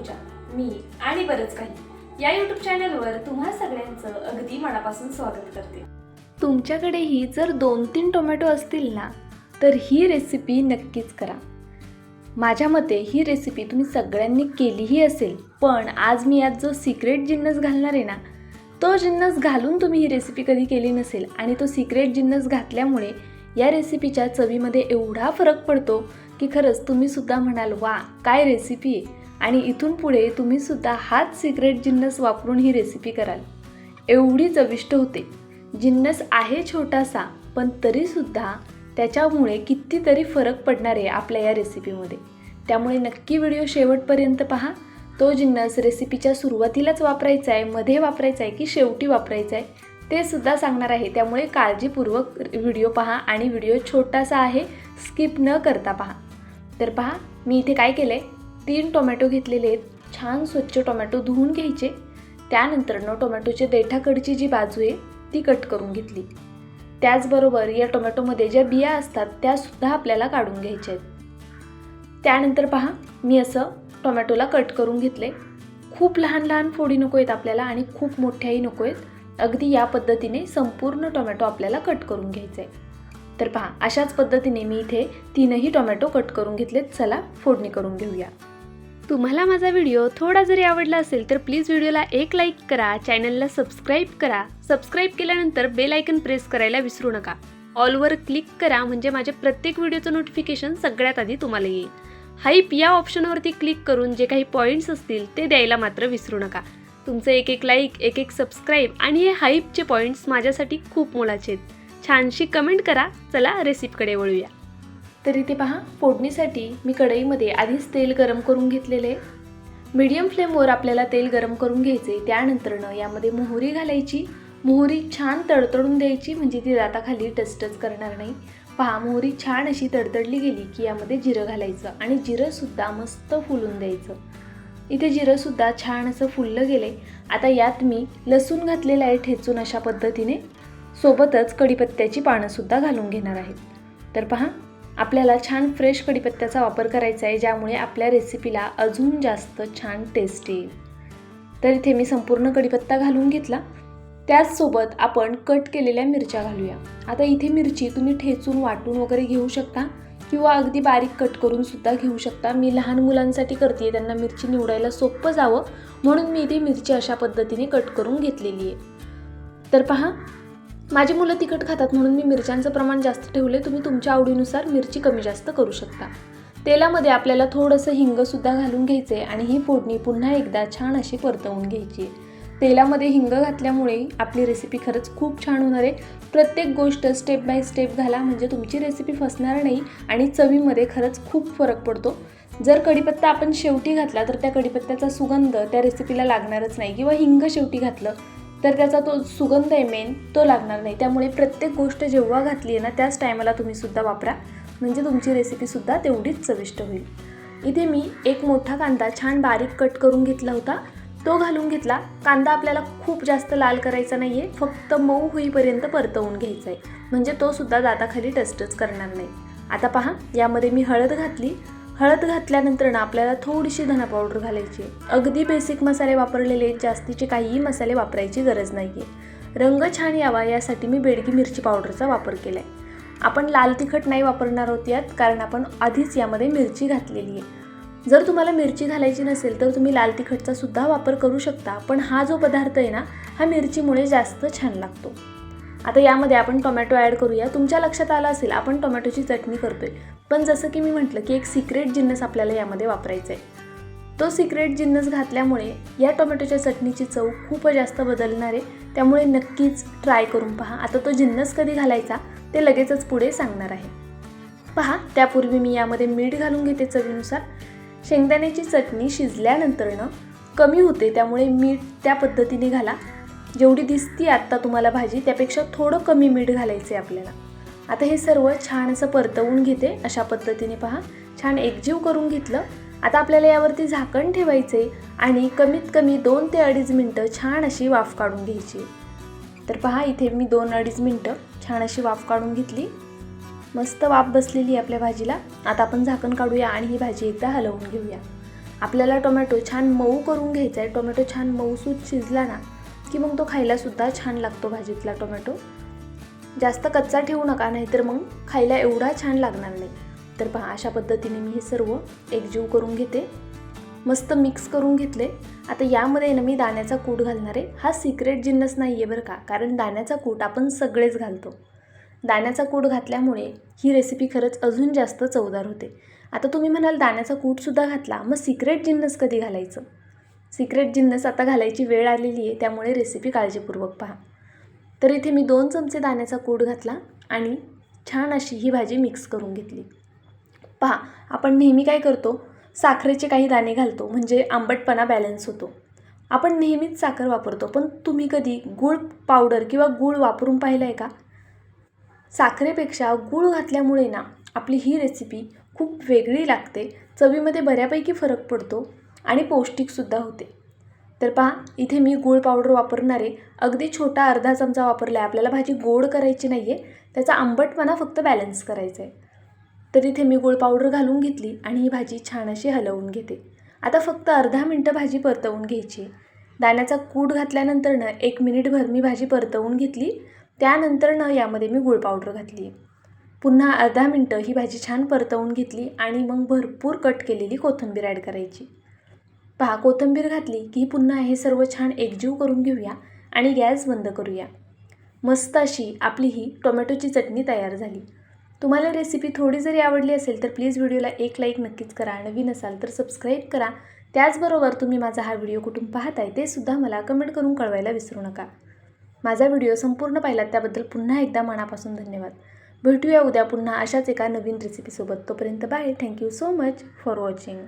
पूजा मी आणि बरंच काही. या यूट्यूब चॅनलवर तुम्हा सगळ्यांचं अगदी मनापासून स्वागत करते. तुमच्याकडेही जर दोन तीन टोमॅटो असतील ना तर ही रेसिपी नक्कीच करा. माझ्या मते ही रेसिपी तुम्ही सगळ्यांनी केलीही असेल पण आज मी यात जो सिक्रेट जिन्नस घालणार आहे ना तो जिन्नस घालून तुम्ही ही रेसिपी कधी केली नसेल आणि तो सिक्रेट जिन्नस घातल्यामुळे या रेसिपीच्या चवीमध्ये एवढा फरक पडतो की खरंच तुम्ही सुद्धा म्हणाल वा काय रेसिपी आहे. आणि इथून पुढे तुम्ही सुद्धा हाच सिक्रेट जिन्नस वापरून ही रेसिपी कराल. एवढी चविष्ट होते. जिन्नस आहे छोटासा पण तरीसुद्धा त्याच्यामुळे कितीतरी फरक पडणार आहे आपल्या या रेसिपीमध्ये त्यामुळे नक्की व्हिडिओ शेवटपर्यंत पहा. तो जिन्नस रेसिपीच्या सुरुवातीलाच वापरायचा आहे मध्ये वापरायचा आहे की शेवटी वापरायचा आहे ते सुद्धा सांगणार आहे. त्यामुळे काळजीपूर्वक व्हिडिओ पहा आणि व्हिडिओ छोटासा आहे स्किप न करता पहा. तर पहा मी इथे काय केलं आहे तीन टोमॅटो घेतलेले आहेत. छान स्वच्छ टोमॅटो धुवून घ्यायचे. त्यानंतरनं टोमॅटोच्या देठाकडची जी बाजू आहे ती कट करून घेतली. त्याचबरोबर या टोमॅटोमध्ये ज्या बिया असतात त्यासुद्धा आपल्याला काढून घ्यायच्या आहेत. त्यानंतर पहा मी असं टोमॅटोला कट करून घेतले. खूप लहान लहान फोडी नको आहेत आपल्याला आणि खूप मोठ्याही नको आहेत. अगदी या पद्धतीने संपूर्ण टोमॅटो आपल्याला कट करून घ्यायचा आहे तर पहा अशाच पद्धतीने मी इथे तीनही टोमॅटो कट करून घेतलेत. चला फोडणी करून घेऊया. तुम्हाला माझा व्हिडिओ थोडा जरी आवडला असेल तर प्लीज व्हिडिओला एक लाईक करा चॅनलला सबस्क्राईब करा. सबस्क्राईब केल्यानंतर बेल आयकन प्रेस करायला विसरू नका. ऑलवर क्लिक करा म्हणजे माझ्या प्रत्येक व्हिडिओचं नोटिफिकेशन सगळ्यात आधी तुम्हाला येईल. हाईप या ऑप्शनवरती क्लिक करून जे काही पॉईंट्स असतील ते द्यायला मात्र विसरू नका. तुमचं एक एक लाईक एक एक सबस्क्राईब आणि हे हाईपचे पॉईंट्स माझ्यासाठी खूप मोलाचे आहेत. छानशी कमेंट करा. चला रेसिपीकडे वळूया. तर इथे पहा फोडणीसाठी मी कढईमध्ये आधीच तेल गरम करून घेतलेले. मीडियम फ्लेमवर आपल्याला तेल गरम करून घ्यायचे त्यानंतरनं यामध्ये मोहरी घालायची. मोहरी छान तडतडून द्यायची म्हणजे ती दाताखाली टचटच करणार नाही. पहा मोहरी छान अशी तडतडली गेली की यामध्ये जिरं घालायचं आणि जिरंसुद्धा मस्त फुलून द्यायचं. इथे जिरंसुद्धा छान असं फुललं गेले आता यात मी लसूण घातलेलं आहे ठेचून अशा पद्धतीने. सोबतच कढीपत्त्याची पानंसुद्धा घालून घेणार आहेत. तर पहा आपल्याला छान फ्रेश कढीपत्त्याचा वापर करायचा आहे ज्यामुळे आपल्या रेसिपीला अजून जास्त छान टेस्ट येईल. तर इथे मी संपूर्ण कढीपत्ता घालून घेतला. त्याचसोबत आपण कट केलेल्या मिरच्या घालूया. आता इथे मिरची तुम्ही ठेचून वाटून वगैरे घेऊ शकता किंवा अगदी बारीक कट करून सुद्धा घेऊ शकता. मी लहान मुलांसाठी करते त्यांना मिरची निवडायला सोपं जावं म्हणून मी इथे मिरची अशा पद्धतीने कट करून घेतलेली आहे. तर पहा माझी मुलं तिखट खातात म्हणून मी मिरच्यांचं प्रमाण जास्त ठेवले तुम्ही तुमच्या आवडीनुसार मिरची कमी जास्त करू शकता. तेलामध्ये आपल्याला थोडंसं हिंगसुद्धा घालून घ्यायचं आहे आणि ही फोडणी पुन्हा एकदा छान अशी परतवून घ्यायची. आहे तेलामध्ये हिंग घातल्यामुळे आपली रेसिपी खरंच खूप छान होणार आहे. प्रत्येक गोष्ट स्टेप बाय स्टेप घाला म्हणजे तुमची रेसिपी फसणार नाही आणि चवीमध्ये खरंच खूप फरक पडतो. जर कढीपत्ता आपण शेवटी घातला तर त्या कढीपत्त्याचा सुगंध त्या रेसिपीला लागणारच नाही. किंवा हिंग शेवटी घातलं तर त्याचा तो सुगंध आहे मेन तो लागणार नाही. त्यामुळे प्रत्येक गोष्ट जेव्हा घातली आहे ना त्याच टायमाला तुम्हीसुद्धा वापरा. म्हणजे तुमची रेसिपीसुद्धा तेवढीच चविष्ट होईल. इथे मी एक मोठा कांदा छान बारीक कट करून घेतला होता. तो घालून घेतला. कांदा आपल्याला खूप जास्त लाल करायचा नाही आहे फक्त मऊ होईपर्यंत परतवून घ्यायचा आहे म्हणजे तो सुद्धा दाताखाली टस्टच करणार नाही. आता पहा यामध्ये मी हळद घातली. हळद घातल्यानंतर ना आपल्याला थोडीशी धना पावडर घालायची. अगदी बेसिक मसाले वापरलेले आहेत जास्तीचे काहीही मसाले वापरायची गरज नाही आहे रंग छान यावा यासाठी मी बेडगी मिरची पावडरचा वापर केला आहे आपण लाल तिखट नाही वापरणार आहोत यात कारण आपण आधीच यामध्ये मिरची घातलेली आहे. जर तुम्हाला मिरची घालायची नसेल तर तुम्ही लाल तिखटचा सुद्धा वापर करू शकता पण हा जो पदार्थ आहे ना हा मिरचीमुळे जास्त छान लागतो. आता यामध्ये आपण टोमॅटो ॲड करूया. तुमच्या लक्षात आलं असेल आपण टोमॅटोची चटणी करतोय. पण जसं की मी म्हटलं की एक सिक्रेट जिन्नस आपल्याला यामध्ये वापरायचा आहे तो सिक्रेट जिन्नस घातल्यामुळे या टोमॅटोच्या चटणीची चव खूप जास्त बदलणार आहे. त्यामुळे नक्कीच ट्राय करून पहा. आता तो जिन्नस कधी घालायचा ते लगेचच पुढे सांगणार आहे. पहा त्यापूर्वी मी यामध्ये मीठ घालून घेते चवीनुसार. शेंगदाण्याची चटणी शिजल्यानंतरनं कमी होते त्यामुळे मीठ त्या पद्धतीने घाला. जेवढी दिसती आत्ता तुम्हाला भाजी त्यापेक्षा थोडं कमी मीठ घालायचं आहे आपल्याला. आता हे सर्व छान असं परतवून घेते अशा पद्धतीने पहा. छान एकजीव करून घेतलं. आता आपल्याला यावरती झाकण ठेवायचे आणि कमीत कमी दोन ते अडीच मिनटं छान अशी वाफ काढून घ्यायची. तर पहा इथे मी दोन अडीच मिनटं छान अशी वाफ काढून घेतली. मस्त वाफ बसलेली आहे आपल्या भाजीला. आता आपण झाकण काढूया आणि ही भाजी एकदा हलवून घेऊया. आपल्याला टोमॅटो छान मऊ करून घ्यायचा आहे टोमॅटो छान मऊसूत शिजला ना की मग तो खायलासुद्धा छान लागतो भाजीतला टोमॅटो. जास्त कच्चा ठेवू नका नाहीतर मग खायला एवढा छान लागणार नाही. तर पहा अशा पद्धतीने मी हे सर्व एकजीव करून घेते. मस्त मिक्स करून घेतले. आता यामध्ये ना मी दाण्याचा कूट घालणार आहे. हा सिक्रेट जिन्नस नाही आहे बरं का कारण दाण्याचा कूट आपण सगळेच घालतो. दाण्याचा कूट घातल्यामुळे ही रेसिपी खरंच अजून जास्त चवदार होते. आता तुम्ही म्हणाल दाण्याचा कूटसुद्धा घातला. मग सिक्रेट जिन्नस कधी घालायचं? सिक्रेट जिन्नस आता घालायची वेळ आलेली आहे त्यामुळे रेसिपी काळजीपूर्वक पहा. तर इथे मी दोन चमचे दाण्याचा कूट घातला आणि छान अशी ही भाजी मिक्स करून घेतली. पहा आपण नेहमी काय करतो? साखरेचे काही दाणे घालतो म्हणजे आंबटपणा बॅलन्स होतो. आपण नेहमीच साखर वापरतो पण तुम्ही कधी गूळ पावडर किंवा गूळ वापरून पाहिलं आहे का? साखरेपेक्षा गूळ घातल्यामुळे ना आपली ही रेसिपी खूप वेगळी लागते. चवीमध्ये बऱ्यापैकी फरक पडतो. आणि पौष्टिकसुद्धा होते. तर पहा इथे मी गूळ पावडर वापरणारे अगदी छोटा अर्धा चमचा वापरला आहे आपल्याला भाजी गोड करायची नाही आहे त्याचा आंबटपणा फक्त बॅलन्स करायचा आहे तर इथे मी गूळ पावडर घालून घेतली आणि ही भाजी छान अशी हलवून घेते. आता फक्त अर्धा मिनटं भाजी परतवून घ्यायची. दाण्याचा कूट घातल्यानंतरनं एक मिनिटभर मी भाजी परतवून घेतली. त्यानंतरनं यामध्ये मी गूळ पावडर घातली पुन्हा अर्धा मिनटं ही भाजी छान परतवून घेतली आणि मग भरपूर कट केलेली कोथिंबीर ॲड करायची. पहा कोथिंबीर घातली की पुन्हा हे सर्व छान एकजीव करून घेऊया आणि गॅस बंद करूया. मस्त अशी आपली ही टोमॅटोची चटणी तयार झाली. तुम्हाला रेसिपी थोडी जरी आवडली असेल तर प्लीज व्हिडिओला एक लाईक नक्कीच करा नवीन असाल तर सबस्क्राईब करा. त्याचबरोबर तुम्ही माझा हा व्हिडिओ कुठून पाहताय ते सुद्धा मला कमेंट करून कळवायला विसरू नका. माझा व्हिडिओ संपूर्ण पाहिलात त्याबद्दल पुन्हा एकदा मनापासून धन्यवाद. भेटूया उद्या पुन्हा अशाच एका नवीन रेसिपीसोबत तोपर्यंत bye thank you so much for watching